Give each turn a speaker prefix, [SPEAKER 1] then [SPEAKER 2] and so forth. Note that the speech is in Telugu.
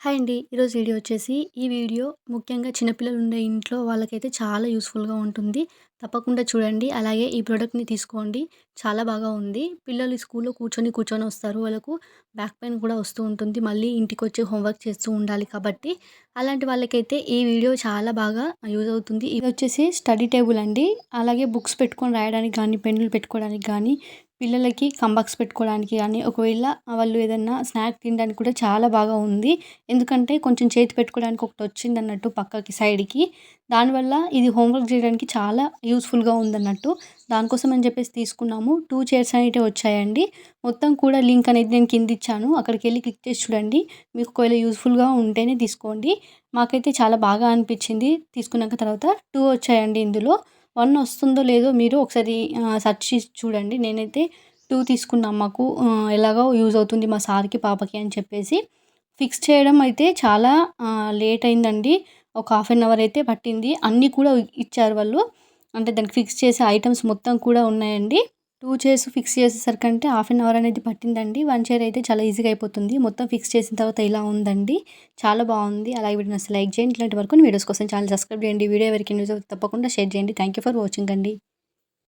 [SPEAKER 1] హాయ్ అండి. ఈరోజు వీడియో వచ్చేసి ఈ వీడియో ముఖ్యంగా చిన్నపిల్లలు ఉండే ఇంట్లో వాళ్ళకైతే చాలా యూస్‌ఫుల్‌గా ఉంటుంది. తప్పకుండా చూడండి. అలాగే ఈ ప్రోడక్ట్ని తీసుకోండి. చాలా బాగా ఉంది. పిల్లలు స్కూల్‌లో కూర్చొని, కూర్చొని వస్తారు. వాళ్ళకు బ్యాక్ పెయిన్ కూడా వస్తూ ఉంటుంది. మళ్ళీ ఇంటికి వచ్చి హోంవర్క్ చేస్తూ ఉండాలి కాబట్టి, అలాంటి వాళ్ళకైతే ఈ వీడియో చాలా బాగా యూజ్ అవుతుంది. ఇది వచ్చేసి స్టడీ టేబుల్ అండి. అలాగే బుక్స్ పెట్టుకొని రాయడానికి కానీ పెన్నులు పెట్టుకోవడానికి కానీ పిల్లలకి కంబాక్స్ పెట్టుకోవడానికి కానీ ఒకవేళ వాళ్ళు ఏదన్నా స్నాక్ తినడానికి కూడా చాలా బాగా ఉంది. ఎందుకంటే కొంచెం చేతి పెట్టుకోవడానికి ఒకటి వచ్చింది అన్నట్టు పక్కకి సైడ్కి. దానివల్ల ఇది హోంవర్క్ చేయడానికి చాలా యూస్ఫుల్గా ఉందన్నట్టు. దానికోసం అని చెప్పేసి తీసుకున్నాము. టూ చైర్స్ అనేవి వచ్చాయండి. మొత్తం కూడా లింక్ అనేది నేను కింద ఇచ్చాను. అక్కడికి వెళ్ళి క్లిక్ చేసి చూడండి. మీకు ఒకవేళ యూస్ఫుల్గా ఉంటేనే తీసుకోండి. మాకైతే చాలా బాగా అనిపించింది. తీసుకున్నాక తర్వాత టూ వచ్చాయండి ఇందులో. వన్ వస్తుందో లేదో మీరు ఒకసారి సెర్చ్ చేసి చూడండి. నేనైతే టూ తీసుకున్నాం. మాకు ఎలాగో యూజ్ అవుతుంది మా సార్కి పాపకి అని చెప్పేసి. ఫిక్స్ చేయడం అయితే చాలా లేట్ అయిందండి. ఒక హాఫ్ అన్ అవర్ అయితే పట్టింది. అన్నీ కూడా ఇచ్చారు వాళ్ళు. అంటే దానికి ఫిక్స్ చేసే ఐటమ్స్ మొత్తం కూడా ఉన్నాయండి. టూ చైర్స్ ఫిక్స్ చేసేసరికంటే హాఫ్ అన్ అవర్ అనేది పట్టిందండి. వన్ చైర్ అయితే చాలా ఈజీగా అయిపోతుంది. మొత్తం ఫిక్స్ చేసిన తర్వాత ఇలా ఉందండి. చాలా బాగుంది. అలాగే వీడియో అసలు లైక్ చేయండి. ఇలాంటి వరకు వీడియోస్ కోసం ఛానల్ సబ్స్క్రైబ్ చేయండి. వీడియో ఎవరికి న్యూస్ తప్పకుండా షేర్ చేయండి. థ్యాంక్ యూ ఫర్ వాచింగ్ అండి.